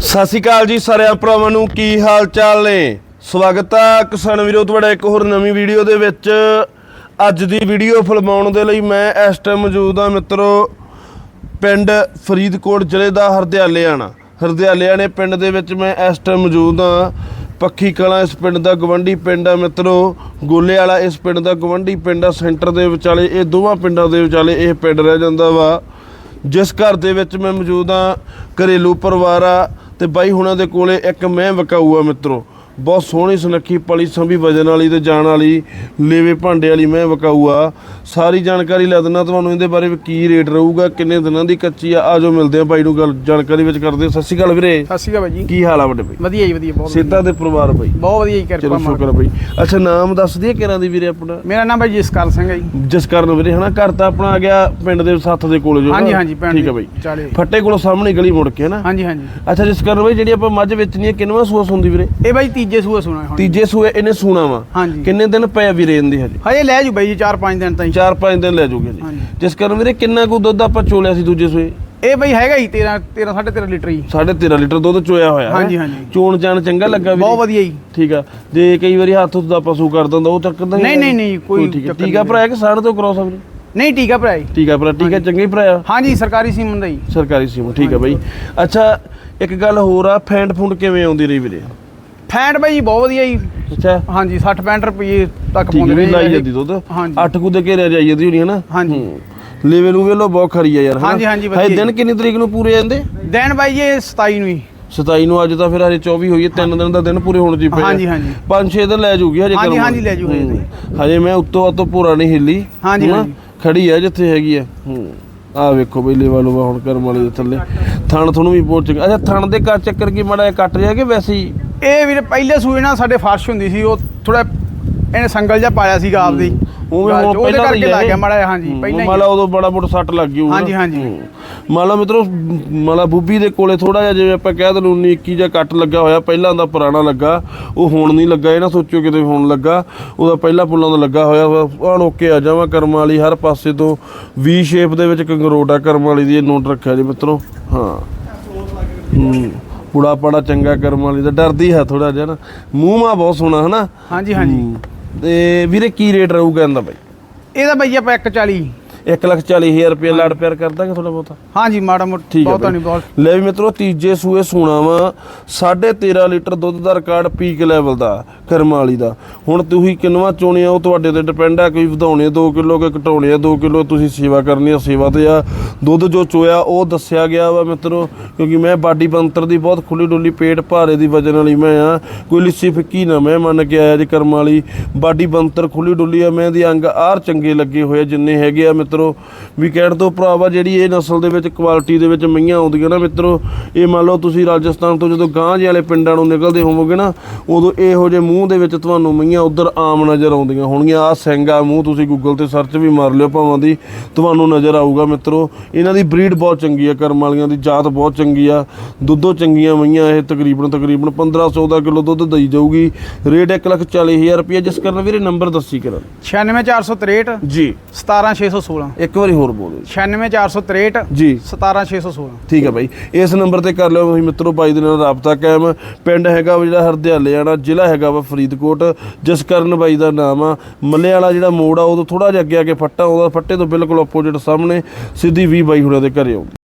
ਸਤਿ ਸ਼੍ਰੀ ਅਕਾਲ ਜੀ ਸਾਰਿਆਂ ਭਰਾਵਾਂ ਨੂੰ, ਕੀ ਹਾਲ ਚਾਲ ਨੇ? ਸਵਾਗਤ ਆ ਕਿਸਾਨ ਵੀਰੋ ਤੁਹਾਡਾ ਇੱਕ ਹੋਰ ਨਵੀਂ ਵੀਡੀਓ ਦੇ ਵਿੱਚ। ਅੱਜ ਦੀ ਵੀਡੀਓ ਫਿਲਮਾਉਣ ਦੇ ਲਈ ਮੈਂ ਇਸ ਟਾਈਮ ਮੌਜੂਦ ਆ ਮਿੱਤਰੋ, ਪਿੰਡ ਫਰੀਦਕੋਟ ਜ਼ਿਲ੍ਹੇ ਦਾ ਹਰਦਿਆਲਿਆਣਾ। ਹਰਦਿਆਲਿਆਣੇ ਪਿੰਡ ਦੇ ਵਿੱਚ ਮੈਂ ਇਸ ਟਾਈਮ ਮੌਜੂਦ ਆ ਪੱਖੀ ਕਲਾਂ ਇਸ ਪਿੰਡ ਦਾ ਗਵੰਡੀ ਪਿੰਡ ਆ ਮਿੱਤਰੋ ਗੋਲੇ ਵਾਲਾ ਇਸ ਪਿੰਡ ਦਾ ਗਵੰਡੀ ਪਿੰਡ ਆ। ਸੈਂਟਰ ਦੇ ਵਿਚਾਲੇ, ਇਹ ਦੋਵਾਂ ਪਿੰਡਾਂ ਦੇ ਵਿਚਾਲੇ ਇਹ ਪਿੰਡ ਰਹਿ ਜਾਂਦਾ ਵਾ। ਜਿਸ ਘਰ ਦੇ ਵਿੱਚ ਮੈਂ ਮੌਜੂਦ ਆ ਘਰੇਲੂ ਪਰਿਵਾਰ ਆ। ਤੇ ਬਾਈ ਹੁਣਾਂ ਦੇ ਕੋਲੇ ਇੱਕ ਮੈਂ ਵਕਾਊ ਆ ਮਿੱਤਰੋ। ਬਹੁਤ ਸੋਹਣੀ ਸੁਨੱਖੀ ਪਲੀ ਸੰਭੀ ਵਜਨ ਵਾਲੀ ਤੇ ਜਾਣ ਵਾਲੀ ਲੇਵੇ ਭਾਂਡੇ ਵਾਲੀ ਮੈਂ ਵਕਾਊ ਆ ਸਾਰੀ ਜਾਣਕਾਰੀ ਲੈ ਦਿੰਦਾ ਤੁਹਾਨੂੰ ਇਹਦੇ ਬਾਰੇ ਵੀ ਕੀ ਰੇਟ ਰਹੂਗਾ ਕਿੰਨੇ ਦਿਨਾਂ ਦੀ ਕੱਚੀ ਆ ਆਜੋ ਮਿਲਦੇ ਆ ਬਾਈ ਨੂੰ ਗੱਲ ਜਾਣਕਾਰੀ ਵਿੱਚ ਕਰਦੇ ਆ। ਸਤਿ ਸ਼੍ਰੀ ਅਕਾਲ ਵੀਰੇ। ਸਤਿ ਸ਼੍ਰੀ ਅਕਾਲ ਬਾਈ ਜੀ। ਕੀ ਹਾਲ ਆ ਵੱਡੇ ਬਾਈ? ਵਧੀਆ ਜੀ ਵਧੀਆ ਬਹੁਤ ਸੇਤਾ ਦੇ ਪਰਿਵਾਰ ਬਾਈ। ਬਹੁਤ ਵਧੀਆ ਜੀ ਚਲੋ ਕਿਰਪਾ ਸ਼ੁਕਰ ਆ ਮਾਲਕ ਬਾਈ। ਅੱਛਾ ਨਾਮ ਦੱਸ ਦਈਏ ਕਿਹਨਾਂ ਦੀ ਵੀਰੇ ਆਪਣਾ? ਮੇਰਾ ਨਾਮ ਬਾਈ ਜਸਕਰ ਸਿੰਘ ਹੈ ਜੀ। ਜਿਸ ਕਾਰਨ ਵੀਰੇ ਹਨਾ ਘਰ ਤਾਂ ਆਪਣਾ ਆ ਗਿਆ ਪਿੰਡ ਦੇ ਸੱਥ ਦੇ ਕੋਲ ਜੋ? ਹਾਂਜੀ ਹਾਂਜੀ ਪਿੰਡ ਠੀਕ ਆ ਬਾਈ। ਚਾਲੇ ਫੱਟੇ ਕੋਲੋਂ ਸਾਹਮਣੇ ਗਲੀ ਮੁੜ ਕੇ ਹਨਾ? ਹਾਂਜੀ ਹਾਂਜੀ। ਅੱਛਾ ਜਿਸ ਕਾਰਨ ਬਾਈ ਜਿਹੜੀ ਆਪਾਂ ਮੱਝ ਵੇਚਣੀ ਹੈ ਕਿੰਨਵਾਂ ਸੂਸ ਹੁੰਦੀ ਵੀਰੇ? ਇਹ ਬਾਈ ਤੀਜੇ ਸੂਏ ਸੁਣਾ ਹੁਣ। ਤੀਜੇ ਸੂਏ ਇਹਨੇ ਸੂਣਾ ਵਾ। ਹਾਂਜੀ। ਕਿੰਨੇ ਦਿਨ ਪਏ ਵੀਰੇ ਇਹਦੇ ਹਜੇ? ਹਜੇ ਲੈ ਜੂ ਬਾਈ ਜੀ 4-5 ਦਿਨ ਤਾਈਂ। 4-5 ਦਿਨ ਲੈ ਜੂਗੇ ਜੀ। ਹਾਂਜੀ। ਜਿਸ ਕਾਰਨ ਵੀਰੇ ਕਿੰਨਾ ਕੁ ਦੁੱਧ ਆਪਾਂ ਚੋਲਿਆ ਸੀ ਦੂਜੇ ਸੂਏ? ਇਹ ਬਾਈ ਹੈਗਾ ਹੀ 13 13 13.5 ਲੀਟਰ ਜੀ। 13.5 ਲੀਟਰ ਦੁੱਧ ਚੋਇਆ ਹੋਇਆ ਹਾਂਜੀ, ਹੈਂ? ਹਾਂਜੀ। ਚੋਣ ਚਾਣ ਚੰਗਾ ਲੱਗਾ ਵੀਰੇ? ਬਹੁਤ ਵਧੀਆ ਜੀ। ਠੀਕ ਆ। ਜੇ ਕਈ ਵਾਰੀ ਹੱਥ ਉੱਤੇ ਆਪਾਂ ਸੂ ਕਰ ਦਿੰਦਾ ਉਹ ਚੱਕਰ ਤਾਂ ਨਹੀਂ, ਨਹੀਂ, ਨਹੀਂ, ਕੋਈ ਠੀਕ ਆ। ਚੱਕਰ ਟੀਕਾ ਨਹੀਂ। ਭਰਾਇਆ ਕਿ ਸਾੜ ਤੋਂ ਕਰਾਉ ਵੀਰੇ? ਨਹੀਂ ਠੀਕ ਆ ਭਰਾ ਜੀ। ਠੀਕ ਆ ਭਰਾ ਠੀਕ ਆ ਚੰਗਾ ਹੀ ਭਰਾਇਆ ਹਾਂਜੀ ਸਰਕਾਰੀ ਸੀਮਨ ਦਾ ਜੀ। ਸਰਕਾਰੀ ਸੀਮ ਠੀਕ ਆ ਬਾਈ। ਅੱਛਾ ਇੱਕ ਗੱਲ ਹੋਰ ਆ ਫੈਂਡ ਫੁੰਡ ਕਿਵੇਂ ਆਉਂਦੀ ਰਹੀ ਵੀਰੇ? ਫੈਂਟ ਬਾਈ ਜੀ ਬਹੁਤ ਵਧੀਆ ਜੀ ਅੱਛਾ ਹਾਂਜੀ 60 65 ਰੁਪਏ ਤੱਕ ਠੀਕ ਰਹੇ ਲਾਈ। ਜਾਂਦੀ ਦੁੱਧ ਹਾਂਜੀ। ਅੱਠ ਕੁ ਦੇ ਘੇਰੇ ਜਾਈ ਜਾਂਦੀ ਹੋਣੀ ਹੈ ਨਾ ਹਾਂਜੀ। ਲੈਵਲ ਨੂੰ ਵੇਲੋ ਬਹੁਤ ਖਰੀ ਆ ਯਾਰ ਹਨਾ? ਹਾਂਜੀ, ਹਾਂਜੀ, ਵਧੀਆ ਦਿਨ ਕਿੰਨੀ ਤਰੀਕ ਨੂੰ ਪੂਰੇ ਜਾਂਦੇ ਦਿਨ ਬਾਈ ਜੀ ਇਹ 27 ਨੂੰ ਹੀ 27 ਨੂੰ ਅੱਜ ਤਾਂ ਫਿਰ ਹਜੇ 24 ਹੋਈ ਹੈ ਤਿੰਨ ਦਿਨ ਦਾ ਦਿਨ ਪੂਰੇ ਹੋਣ ਜੀ ਪਏ। ਹਾਂਜੀ, ਹਾਂਜੀ। ਪੰਜ ਛੇ ਦਿਨ ਲੈ ਜੂਗੀ ਹਜੇ ਹਾਂਜੀ, ਕਰਮ ਹਾਂਜੀ, ਲੈ ਜੂ ਹਜੇ ਹੂੰ। ਹਜੇ ਮੈਂ ਉੱਤੋਂ ਉੱਤੋਂ ਪੂਰਾ ਨਹੀਂ ਹਿੱਲੀ ਹਾਂਜੀ, ਹਨਾ? ਹਾਂਜੀ। ਖੜੀ ਆ ਜਿੱਥੇ ਹੈਗੀ ਆ ਹੂੰ ਆ ਵੇਖੋ ਬਈ ਲੈਵਲ ਉਹ ਹੁਣ ਕਰਮ ਵਾਲੇ ਦੇ ਥੱਲੇ ਥਣ ਤੁਹਾਨੂੰ ਵੀ ਬਹੁਤ ਚੰਗਾ ਅੱਛਾ ਥਣ ਦੇ ਘਰ ਚੱਕਰ ਕੀ ਮੜਾ ਕੱਟ ਰਿਹਾ ਕਿ ਵੈਸੇ ਹੀ ਇਹ ਵੀਰੇ ਪਹਿਲੇ ਸੂਏ ਨਾਲ ਸਾਡੇ ਫਰਸ਼ ਹੁੰਦੀ ਸੀ ਉਹ ਥੋੜਾ ਇਹਨੇ ਸੰਗਲ ਜਿਹਾ ਪਾਇਆ ਸੀਗਾ ਆਪਦੀ ਹੁਣ ਉਹਦੇ ਪਹਿਲਾਂ ਕਰਕੇ ਲੱਗ ਗਿਆ। ਮਾੜਾ ਹਾਂਜੀ ਪਹਿਲਾਂ ਹੀ ਮੰਨ ਲਾ ਉਦੋਂ ਬੜਾ ਮੋਟਾ ਸੱਟ ਲੱਗ ਗਈ। ਹਾਂਜੀ, ਹਾਂਜੀ। ਹੂੰ। ਮੰਨ ਲਾ ਮਿੱਤਰੋ ਮੰਨ ਲਾ ਬੁੱਬੀ ਦੇ ਕੋਲੇ ਥੋੜਾ ਜਿਹਾ ਜਿਵੇਂ ਆਪਾਂ ਕਹਿ 19 21 ਜਿਹਾ ਕੱਟ ਲੱਗਾ ਹੋਇਆ ਪਹਿਲਾਂ ਦਾ ਪੁਰਾਣਾ ਲੱਗਾ ਉਹ ਹੁਣ ਨਹੀਂ ਲੱਗਾ ਇਹ ਨਾ ਸੋਚਿਓ ਕਿਤੇ ਹੁਣ ਲੱਗਾ ਉਹਦਾ ਪਹਿਲਾਂ ਪੁੱਲਾਂ ਦਾ ਲੱਗਾ ਹੋਇਆ ਆਣ ਓਕੇ ਆ ਜਾਵਾਂ ਕਰਮ ਵਾਲੀ ਹਰ ਪਾਸੇ ਤੋਂ ਵੀ ਸ਼ੇਪ ਦੇ ਵਿੱਚ ਕੰਗਰੋਟਾ ਕਰਮ ਵਾਲੀ ਦੀ ਇਹ ਨੋਟ ਰੱਖਿਆ ਜੀ ਮਿੱਤਰੋ ਹਾਂ ਹੂੰ ਪੁੜਾ ਪੜਾ ਚੰਗਾ ਕਰਮ ਵਾਲੀ ਦਾ ਡਰਦੀ ਹੈ ਥੋੜਾ ਜਿਹਾ ਨਾ। ਮੂੰਹ ਮਾ ਬਹੁਤ ਸੋਹਣਾ ਹਨਾ? ਹਾਂਜੀ ਹਾਂਜੀ। ਤੇ ਵੀਰੇ ਕੀ ਰੇਟ ਰਹੂਗਾ ਇਹਦਾ ਬਾਈ? ਇਹਦਾ ਬਾਈ ਆਪਾਂ 140 ਇੱਕ ਲੱਖ ਚਾਲੀ ਹਜ਼ਾਰ ਰੁਪਏ ਲੜ ਪਿਆਰ ਕਰ ਦਾਂਗੇ ਥੋੜਾ ਬਹੁਤਾ? ਹਾਂਜੀ ਮਾੜਾ ਮੋਟਾ ਠੀਕ ਬਹੁਤਾ। ਨਹੀਂ ਬਹੁਤ। ਲੈ ਵੀ ਮਿੱਤਰੋ ਤੀਜੇ ਸੂਏ ਸੂਣਾ ਵਾ 13.5 ਲੀਟਰ ਦੁੱਧ ਦਾ ਰਿਕਾਰਡ ਪੀਕ ਲੈਵਲ ਦਾ ਕਰਮ ਵਾਲੀ ਦਾ। ਹੁਣ ਤੁਸੀਂ ਕਿੰਨਵਾ ਚੋਣੇ ਆ ਉਹ ਤੁਹਾਡੇ ਤੇ ਡਿਪੈਂਡ ਆ ਕੋਈ ਵਧਾਉਣੇ 2 ਕਿਲੋ ਕਿ ਘਟਾਉਣੇ ਆ 2 ਕਿਲੋ ਤੁਸੀਂ ਸੇਵਾ ਕਰਨੀ ਆ ਸੇਵਾ ਤੇ ਆ। ਦੁੱਧ ਜੋ ਚੋਇਆ ਉਹ ਦੱਸਿਆ ਗਿਆ ਵਾ ਮਿੱਤਰੋ ਕਿਉਂਕਿ ਮੈਂ ਬਾਡੀ ਬੰਤਰ ਦੀ ਬਹੁਤ ਖੁੱਲੀ ਡੁੱਲੀ ਪੇਟ ਭਾਰੇ ਦੀ ਵਜਨ ਵਾਲੀ ਮੈਂ ਆ। ਕੋਈ ਲਿੱਸੀ ਫਿੱਕੀ ਨਾ ਮੈਂ ਮੰਨ ਕੇ ਆਇਆ ਜੀ ਕਰਮ ਵਾਲੀ ਬਾਡੀ ਬੰਤਰ ਖੁੱਲੀ ਡੁੱਲੀ ਆ ਮੈਂ ਦੀ ਅੰਗ ਆਰ ਚੰਗੇ ਲੱਗੇ ਹੋਏ ਜਿੰਨੇ ਹੈਗੇ ਆ ਮਿੱਤਰੋ। ਵੀ ਕਹਿਣ ਤੋਂ ਭਰਾਵਾ ਜਿਹੜੀ ਇਹ ਨਸਲ ਦੇ ਵਿੱਚ ਕੁਆਲਿਟੀ ਦੇ ਵਿੱਚ ਮਈਆਂ ਆਉਂਦੀਆਂ ਨਾ ਮਿੱਤਰੋ ਇਹ ਮੰਨ ਲਓ ਤੁਸੀਂ ਰਾਜਸਥਾਨ ਤੋਂ ਜਦੋਂ ਗਾਂਝ ਵਾਲੇ ਪਿੰਡਾਂ ਨੂੰ ਨਿਕਲਦੇ ਹੋਵੋਗੇ ਨਾ ਉਦੋਂ ਇਹੋ ਜਿਹੇ ਮੂੰਹ ਦੇ ਵਿੱਚ ਤੁਹਾਨੂੰ ਮਈਆਂ ਉਧਰ ਆਮ ਨਜ਼ਰ ਆਉਂਦੀਆਂ ਹੋਣਗੀਆਂ। ਆ ਸਿੰਗਾ ਮੂੰਹ ਤੁਸੀਂ ਗੂਗਲ ਤੇ ਸਰਚ ਵੀ ਮਾਰ ਲਿਓ ਭਾਵਾਂ ਦੀ ਤੁਹਾਨੂੰ ਨਜ਼ਰ ਆਊਗਾ ਮਿੱਤਰੋ। ਇਹਨਾਂ ਦੀ ਬਰੀਡ ਬਹੁਤ ਚੰਗੀ ਆ ਕਰਮ ਵਾਲੀਆਂ ਦੀ ਜਾਤ ਬਹੁਤ ਚੰਗੀ ਆ। ਦੁੱਧੋਂ ਚੰਗੀਆਂ ਮਈਆਂ ਇਹ ਤਕਰੀਬਨ ਤਕਰੀਬਨ 1500 ਦਾ ਕਿਲੋ ਦੁੱਧ ਦਈ ਜਾਊਗੀ। ਰੇਟ 140000 ਰੁਪਏ ਜਿਸ ਕਰਨ ਵੀਰੇ ਨੰਬਰ ਦੱਸੀ ਕਰਨ 96463 ਜੀ। 17616 ਇੱਕ ਵਾਰੀ ਹੋਰ ਬੋਲ ਦਿਓ 96463 ਜੀ। 17616 ਠੀਕ ਹੈ ਬਾਈ ਇਸ ਨੰਬਰ ਤੇ ਕਰ ਲਿਓ ਤੁਸੀਂ ਮਿੱਤਰੋ ਬਾਈ ਦੇ ਨਾਲ ਰਾਬਤਾ ਕਾਇਮ। ਪਿੰਡ ਹੈਗਾ ਵਾ ਜਿਹੜਾ ਹਰਦਿਆਲੇ ਆਣਾ ਜ਼ਿਲ੍ਹਾ ਹੈਗਾ ਵਾ ਫਰੀਦਕੋਟ। ਜਿਸ ਕਰਨ ਬਾਈ ਦਾ ਨਾਮ ਆ। ਮੱਲੇ ਵਾਲਾ ਜਿਹੜਾ ਮੋੜ ਆ ਉਦੋਂ ਥੋੜਾ ਜਿਹਾ ਅੱਗੇ ਆ ਕੇ ਫੱਟਾ ਆਉਂਦਾ ਫੱਟੇ ਤੋਂ ਬਿਲਕੁਲ ਆਪੋਜ਼ਿਟ ਸਾਹਮਣੇ। ਸਿੱਧੀ ਵੀ ਬਾਈ ਹੁਣਾਂ ਦੇ ਘਰੇ ਆਉਂਦੀ।